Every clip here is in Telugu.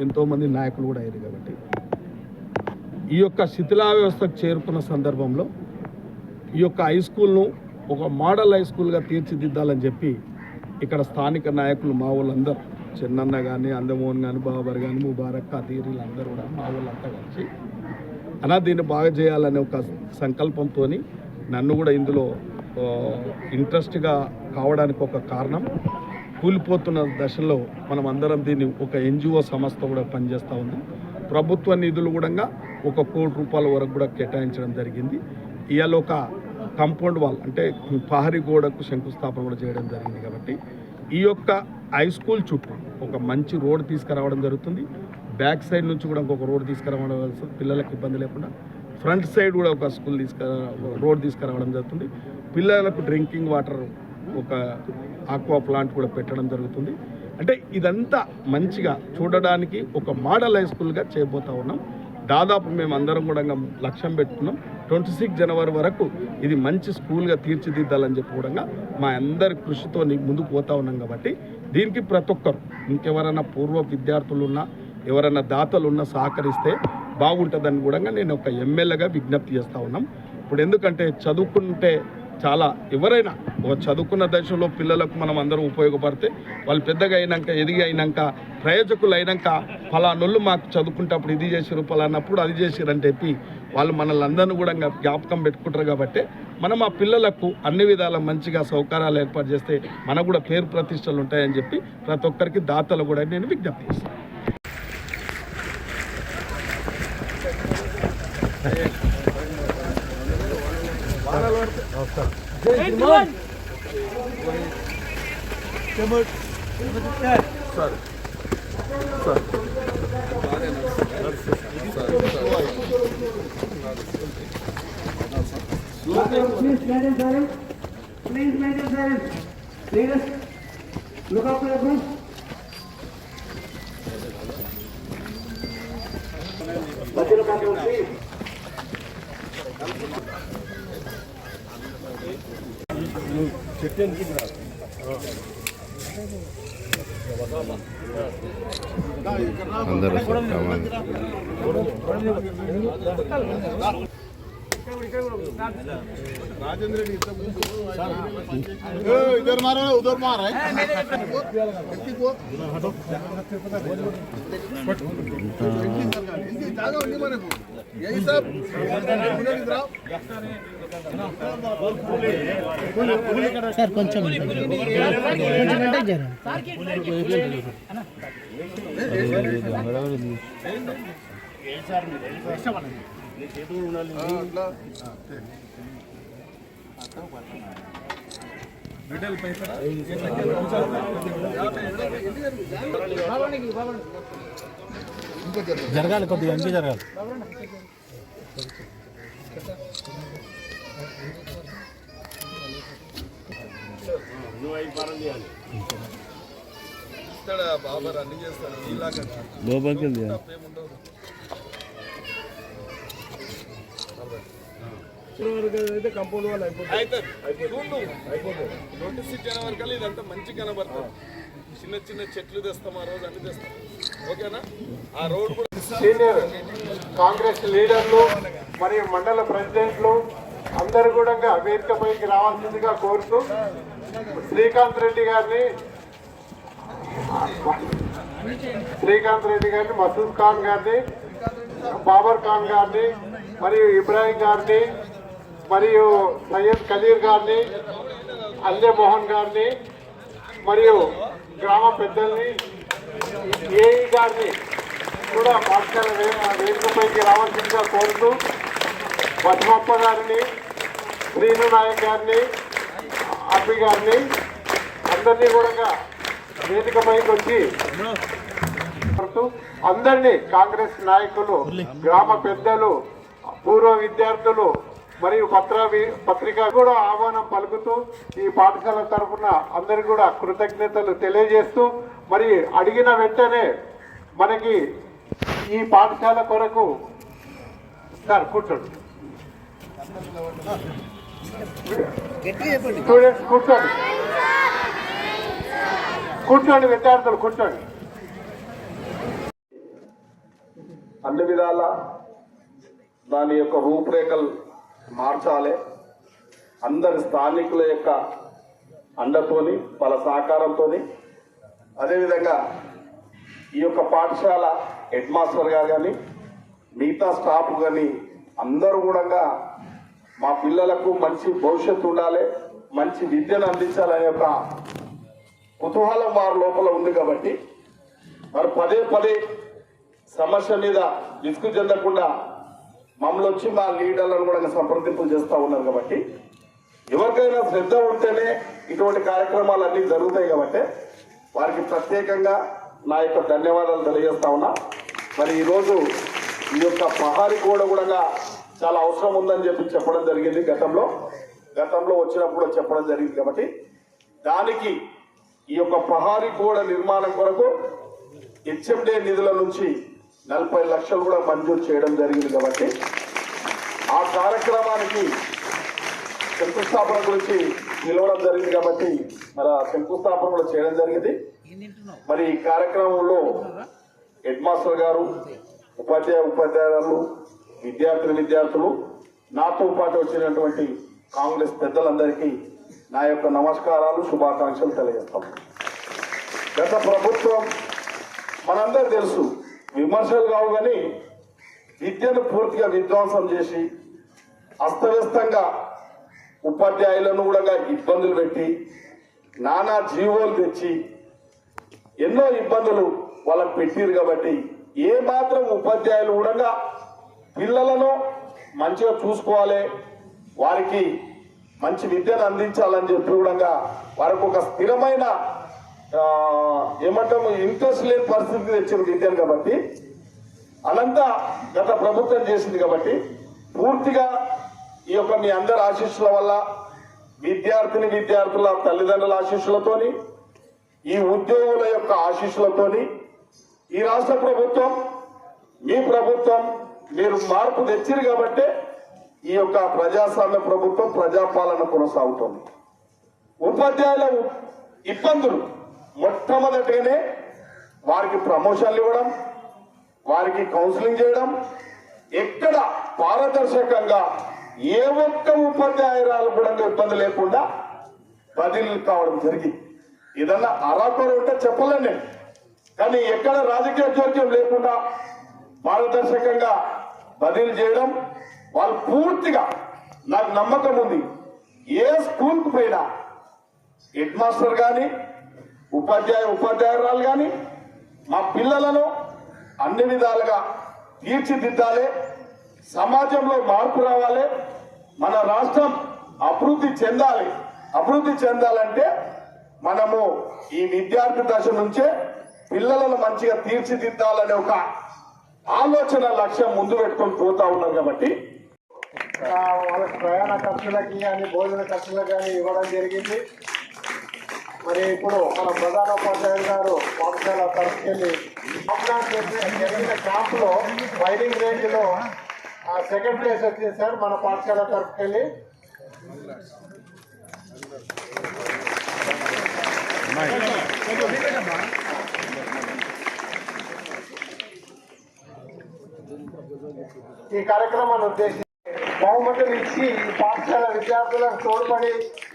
ఎంతోమంది నాయకులు కూడా అయ్యారు కాబట్టి. ఈ యొక్క శిథిలా వ్యవస్థకు చేరుకున్న సందర్భంలో ఈ యొక్క హై స్కూల్ను ఒక మోడల్ హై స్కూల్గా తీర్చిదిద్దాలని చెప్పి ఇక్కడ స్థానిక నాయకులు మా వాళ్ళందరూ చిన్నన్న కానీ అందమోహన్ కానీ బాబర్ కానీ ముబారక్ ఖతీర్ వీళ్ళందరూ కూడా మా వాళ్ళంతా కలిసి అలా దీన్ని బాగా చేయాలనే ఒక సంకల్పంతో నన్ను కూడా ఇందులో ఇంట్రెస్ట్గా కావడానికి ఒక కారణం. కూలిపోతున్న దశలో మనం అందరం దీన్ని ఒక ఎన్జిఓ సంస్థ కూడా పనిచేస్తూ ఉంది. ప్రభుత్వ నిధులు కూడా ఒక కోటి రూపాయల వరకు కూడా కేటాయించడం జరిగింది. ఇవాళ ఒక కంపౌండ్ వాల్ అంటే పహరి గోడకు శంకుస్థాపన కూడా చేయడం జరిగింది కాబట్టి ఈ యొక్క హై స్కూల్ చుట్టూ ఒక మంచి రోడ్ తీసుకురావడం జరుగుతుంది. బ్యాక్ సైడ్ నుంచి కూడా ఇంకొక రోడ్ తీసుకురావడం జరుగుతుంది పిల్లలకు ఇబ్బంది లేకుండా ఫ్రంట్ సైడ్ కూడా ఒక స్కూల్ తీసుకురా రోడ్ తీసుకురావడం జరుగుతుంది. పిల్లలకు డ్రింకింగ్ వాటర్ ఒక ఆక్వా ప్లాంట్ కూడా పెట్టడం జరుగుతుంది. అంటే ఇదంతా మంచిగా చూడడానికి ఒక మోడల్ హై స్కూల్గా చేయబోతా ఉన్నాం. దాదాపు మేము అందరం కూడా లక్ష్యం పెట్టుకున్నాం. ట్వంటీ సిక్స్ జనవరి వరకు ఇది మంచి స్కూల్గా తీర్చిదిద్దాలని చెప్పి కూడా మా అందరి కృషితో ముందుకు పోతా ఉన్నాం కాబట్టి దీనికి ప్రతి ఒక్కరు ఇంకెవరైనా పూర్వ విద్యార్థులు ఉన్నా ఎవరైనా దాతలు ఉన్నా సహకరిస్తే బాగుంటుందని కూడా నేను ఒక ఎమ్మెల్యేగా విజ్ఞప్తి చేస్తూ ఉన్నాం. ఇప్పుడు ఎందుకంటే చదువుకుంటే చాలా ఎవరైనా ఒక చదువుకున్న దశలో పిల్లలకు మనం అందరం ఉపయోగపడితే వాళ్ళు పెద్దగా అయినాక ఎదిగి అయినాక ప్రయోజకులు అయినాక ఫలానొళ్ళు మాకు చదువుకుంటప్పుడు ఇది చేసిరు ఫలానప్పుడు అది చేసిరు అని చెప్పి వాళ్ళు మనల్ని అందరినీ కూడా ఇంకా జ్ఞాపకం పెట్టుకుంటారు కాబట్టి మనం ఆ పిల్లలకు అన్ని విధాల మంచిగా సౌకర్యాలు ఏర్పాటు చేస్తే మనకు కూడా పేరు ప్రతిష్టలు ఉంటాయని చెప్పి ప్రతి ఒక్కరికి దాతలు కూడా నేను విజ్ఞప్తి చేస్తాను. Sir sir Please, madam, madam. Please, madam, madam. Ladies, look after the group. Let's look after the group. అందరూ కావాలి इधर मारो उधर मार है यही सब సార్ కొంచెం కొంచెం అంటే జరగాలి కొద్దిగా ఇంకా జరగాలి. బాబర్ అన్ని చేస్తాడు ఇలాగా లోపలికి వెళ్ళి ట్వంటీ సిక్స్ జనవరి కల్లా ఇదంతా మంచి కనబడుతుంది చిన్న చిన్న చెట్లు తెస్తాం ఆ రోజు అన్ని తెస్తాం ఓకేనా ఆ రోడ్ కూడా సీనియర్ కాంగ్రెస్ లీడర్లు మరియు మండల ప్రెసిడెంట్లు అందరూ కూడా వేదికపైకి రావాల్సిందిగా కోరుతూ శ్రీకాంత్ రెడ్డి గారిని శ్రీకాంత్ రెడ్డి గారిని మసూద్ ఖాన్ గారిని బాబర్ ఖాన్ గారిని మరియు ఇబ్రాహిం గారిని మరియు సయ్యద్ ఖలీర్ గారిని అల్లె మోహన్ గారిని మరియు గ్రామ పెద్దల్ని ఏఈ గారిని కూడా పాఠశాల వే- వేదికపైకి రావాల్సిందిగా కోరుతూ పద్మప్ప గారిని శ్రీను నాయక్ గారిని అబ్బి గారిని అందరినీ కూడా వేదికపైకి వచ్చి అందరినీ కాంగ్రెస్ నాయకులు గ్రామ పెద్దలు పూర్వ విద్యార్థులు మరియు పత్ర పత్రిక కూడా ఆహ్వానం పలుకుతూ ఈ పాఠశాల తరఫున అందరికి కూడా కృతజ్ఞతలు తెలియజేస్తూ మరి అడిగిన వెంటనే మనకి ఈ పాఠశాల కొరకు సార్ కూర్చోండి. స్టూడెంట్స్ కూర్చోండి. కూర్చోండి విద్యార్థులు కూర్చోండి. విధాల దాని యొక్క రూపురేఖలు మార్చాలి. అందరి స్థానికుల యొక్క అండతోని వాళ్ళ సహకారంతోని. అదేవిధంగా ఈ యొక్క పాఠశాల హెడ్ మాస్టర్ గారు కానీ మిగతా స్టాఫ్ కానీ అందరూ కూడా మా పిల్లలకు మంచి భవిష్యత్తు ఉండాలి మంచి విద్యను అందించాలనే ఒక కుతూహలం వారి లోపల ఉంది కాబట్టి మరి పదే పదే సమస్య మీద విసుగు చెందకుండా మమ్మల్ని వచ్చి మా లీడర్లను కూడా సంప్రదింపులు చేస్తూ ఉన్నారు కాబట్టి ఎవరికైనా శ్రద్ధ ఉంటేనే ఇటువంటి కార్యక్రమాలు అన్నీ జరుగుతాయి కాబట్టి వారికి ప్రత్యేకంగా నా యొక్క ధన్యవాదాలు తెలియజేస్తా ఉన్నా. మరి ఈరోజు ఈ యొక్క పహారి కూడా కూడా చాలా అవసరం ఉందని చెప్పి చెప్పడం జరిగింది గతంలో. గతంలో వచ్చినప్పుడు చెప్పడం జరిగింది కాబట్టి దానికి ఈ యొక్క ప్రహారీ గోడ నిర్మాణం కొరకు హెచ్ఎండే నిధుల నుంచి నలభై లక్షలు కూడా మంజూరు చేయడం జరిగింది కాబట్టి ఆ కార్యక్రమానికి శంకుస్థాపన గురించి నిలవడం జరిగింది కాబట్టి మరి ఆ శంకుస్థాపన కూడా చేయడం జరిగింది. మరి ఈ కార్యక్రమంలో హెడ్ మాస్టర్ గారు ఉపాధ్యాయ ఉపాధ్యాయులు విద్యార్థిని విద్యార్థులు నాతో పాటు వచ్చినటువంటి కాంగ్రెస్ పెద్దలందరికీ నా యొక్క నమస్కారాలు శుభాకాంక్షలు తెలియజేస్తాం. గత ప్రభుత్వం మనందరూ తెలుసు విమర్శలు కావు కానీ విద్యను పూర్తిగా విధ్వంసం చేసి అస్తవ్యస్తంగా ఉపాధ్యాయులను కూడా ఇబ్బందులు పెట్టి నానా జీవోలు తెచ్చి ఎన్నో ఇబ్బందులు వాళ్ళకు పెట్టిరు కాబట్టి ఏ మాత్రం ఉపాధ్యాయులు కూడా పిల్లలను మంచిగా చూసుకోవాలి వారికి మంచి విద్యను అందించాలని చెప్పి కూడా వారికి ఒక స్థిరమైన ఏమంటాము ఇంట్రెస్ట్ లేని పరిస్థితి తెచ్చిన విద్యను కాబట్టి అదంతా గత ప్రభుత్వం చేసింది కాబట్టి పూర్తిగా ఈ యొక్క మీ అందరి ఆశీస్సుల వల్ల విద్యార్థిని విద్యార్థుల తల్లిదండ్రుల ఆశీస్సులతోని ఈ ఉద్యోగుల యొక్క ఆశీస్సులతోని ఈ రాష్ట్ర ప్రభుత్వం మీ ప్రభుత్వం మీరు మార్పు తెచ్చిరు కాబట్టే ఈ యొక్క ప్రజాస్వామ్య ప్రభుత్వం ప్రజాపాలన కొనసాగుతుంది. ఉపాధ్యాయుల ఇబ్బందులు మొట్టమొదటిగానే వారికి ప్రమోషన్లు ఇవ్వడం వారికి కౌన్సిలింగ్ చేయడం ఎక్కడ పారదర్శకంగా ఏ ఒక్క ఉపాధ్యాయురాలు కూడా ఇబ్బంది లేకుండా బదిలీలు కావడం జరిగింది. ఏదన్నా అరాకొర ఉంటే చెప్పలేను నేను. కానీ ఎక్కడ రాజకీయ జోక్యం లేకుండా పారదర్శకంగా బదిలీ చేయడం వాళ్ళు పూర్తిగా నాకు నమ్మకం ఉంది. ఏ స్కూల్కి పోయినా హెడ్ మాస్టర్ కానీ ఉపాధ్యాయ ఉపాధ్యాయురాలు కానీ మా పిల్లలను అన్ని విధాలుగా తీర్చిదిద్దాలి సమాజంలో మార్పు రావాలి మన రాష్ట్రం అభివృద్ధి చెందాలి. అభివృద్ధి చెందాలంటే మనము ఈ విద్యార్థి దశ నుంచే పిల్లలను మంచిగా తీర్చిదిద్దాలనే ఒక ఆలోచన లక్ష్యం ముందు పెట్టుకొని పోతా ఉన్నాం కాబట్టి. వాళ్ళకి ప్రయాణ ఖర్చులకి కానీ భోజన ఖర్చులకు కానీ ఇవ్వడం జరిగింది. మరి ఇప్పుడు మన ప్రధానోపాధ్యాయులు గారు పాఠశాల తరఫుకెళ్ళి ఆఫ్ఘాన్ జరిగిన క్యాంపులో ఫైరింగ్ రేంజ్లో సెకండ్ ప్లేస్ వచ్చింది సార్ మన పాఠశాల తరఫుకెళ్ళి. ఈ కార్యక్రమాన్ని ఉద్దేశించి బహుమతులు ఇచ్చి ఈ పాఠశాల విద్యార్థులకు తోడ్పడి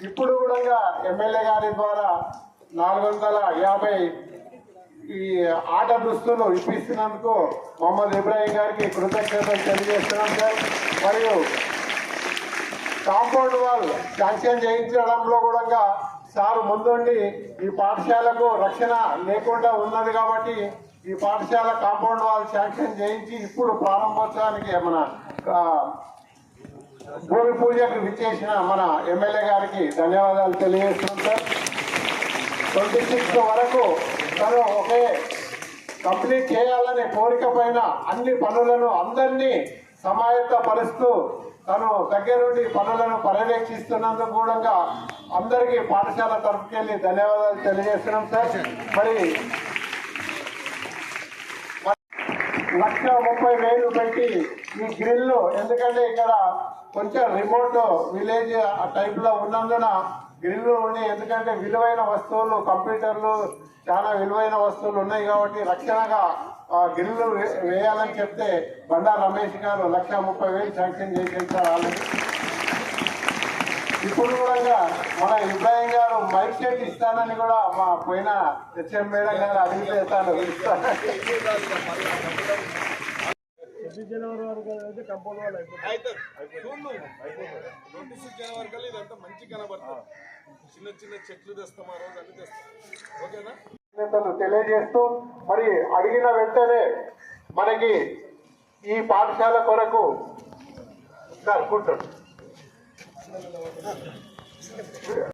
ఇప్పుడు కూడా ఎమ్మెల్యే గారి ద్వారా నాలుగు వందల యాభై ఈ ఆట దుస్తులు ఇప్పిస్తున్నందుకు మొహమ్మద్ ఇబ్రాహీం గారికి కృతజ్ఞతలు తెలియజేస్తున్నాం సార్. మరియు కాంపౌండ్ వాల్ శాంక్షన్ చేయించడంలో కూడా సార్ ముందుండి ఈ పాఠశాలకు రక్షణ లేకుండా ఉన్నది కాబట్టి ఈ పాఠశాల కాంపౌండ్ వాల్ శాంక్షన్ చేయించి ఇప్పుడు ప్రారంభోత్సవానికి మన భూమి పూజకు విచ్చేసిన మన ఎమ్మెల్యే గారికి ధన్యవాదాలు తెలియజేస్తున్నాం సార్. ట్వంటీ సిక్స్ వరకు తను ఒకే కంప్లీట్ చేయాలనే కోరిక పైన అన్ని పనులను అందరినీ సమాయత్తపరుస్తూ తను దగ్గరుండి పనులను పర్యవేక్షిస్తున్నందుకు కూడా అందరికీ పాఠశాల తరఫుకెళ్ళి ధన్యవాదాలు తెలియజేస్తున్నాం సార్. మరి లక్ష ముప్పై వేలు పెట్టి ఈ గ్రిల్ ఎందుకంటే ఇక్కడ కొంచెం రిమోట్ విలేజ్ ఆ టైప్లో ఉన్నందున గ్రిల్ ఉండి ఎందుకంటే విలువైన వస్తువులు కంప్యూటర్లు చాలా విలువైన వస్తువులు ఉన్నాయి కాబట్టి రక్షణగా ఆ వే- వేయాలని చెప్తే బండా రమేష్ గారు లక్ష ముప్పై వేలు శాంక్షన్ చేసేసారు ఆల్రెడీ. ఇప్పుడు కూడా మన ఇబ్రాహిం గారు మైక్ సెట్ ఇస్తానని కూడా మా పోయిన హెచ్ఎం మేడం గారు అడిగితే తాను ఇస్తానని నోటీస్ జనవరి కల్లా ఇదంతా మంచి కనబడుతుంది చిన్న చిన్న చెట్లు తెస్తాం ఆ రోజు అన్ని తెస్తాం ఓకేనా తెలియజేస్తూ మరి అడిగిన వెంటనే మనకి ఈ పాఠశాల కొరకు సార్ కూర్చోండి. 那那那，那不是。